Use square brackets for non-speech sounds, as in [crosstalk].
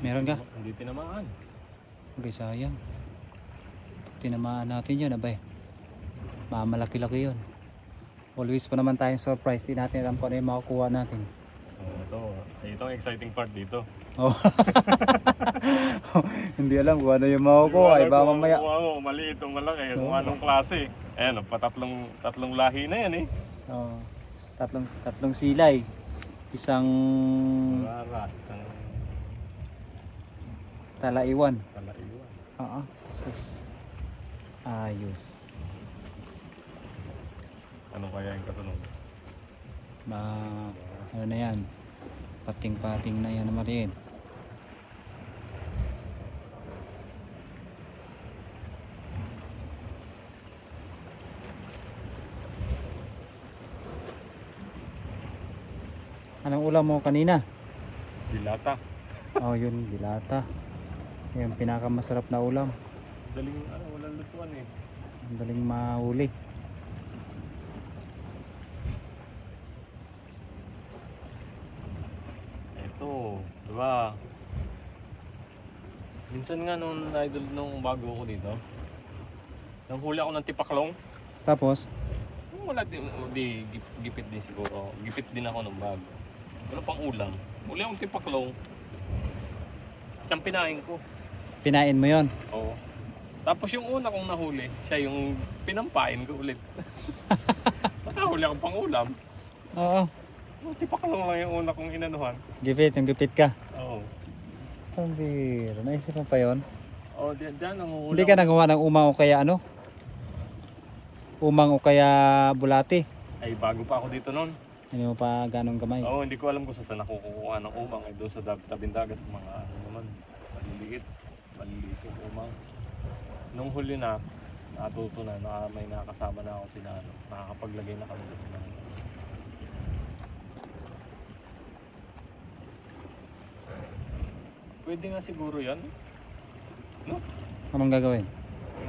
Meron ka? Hindi tinamaan. Okay, sayang. Pag tinamaan natin yun, abay. Mamalaki-laki yun. Always pa naman tayong surprise. Di natin alam kung ano yung makukuha natin. Oh, ito. Ito ang exciting part dito. Oh. [laughs] Hindi alam kung ano yung makukuha. Iba mamaya. Kung ano, maliit o malaki. Kung Oo. anong klase. Ayan, patatlong tatlong lahi na yan eh. Oh, tatlong, tatlong silay. Isang Rara, isang talaiwan. talaiwan. Oo. Sus. Ayos. Ano kaya yung kasunod? Ma, ano na yan? Pating-pating na yan naman rin. Anong ulam mo kanina? Dilata. Oh, yun, dilata. Yung pinakamasarap na ulam. Daling, ano, walang lutuan eh. Ang daling mahuli. Ito, di ba? Minsan nga nung idol nung bago ako dito, nang huli ako ng tipaklong, Tapos, wala din, di, gip- gipit din siguro. Gipit din ako ng bag. Ano pang ulam? Uli akong tipaklong. Siyang pinain ko. Pinain mo yon. Oo. Tapos yung una kong nahuli, siya yung pinampain ko ulit. [laughs] Nakahuli akong pang ulam. Oo. Yung tipaklong lang yung una kong inanuhan. Gipit, yung gipit ka. Oo. Ang biro. Naisip mo pa yon? Oo, diyan, diyan ang Hindi ka nagawa ng umang o kaya ano? Umang o kaya bulati. Ay, bago pa ako dito noon. Hindi mo pa ganong gamay. Oo, hindi ko alam kung saan ako kukuha ng umang. Ay, doon sa dab- tabing dagat, mga ano naman, maliliit. Maliliit yung umang. Nung huli na, natuto na, na may nakasama na ako sila, ano, nakakapaglagay na kami doon ng Pwede nga siguro yan. Anong gagawin?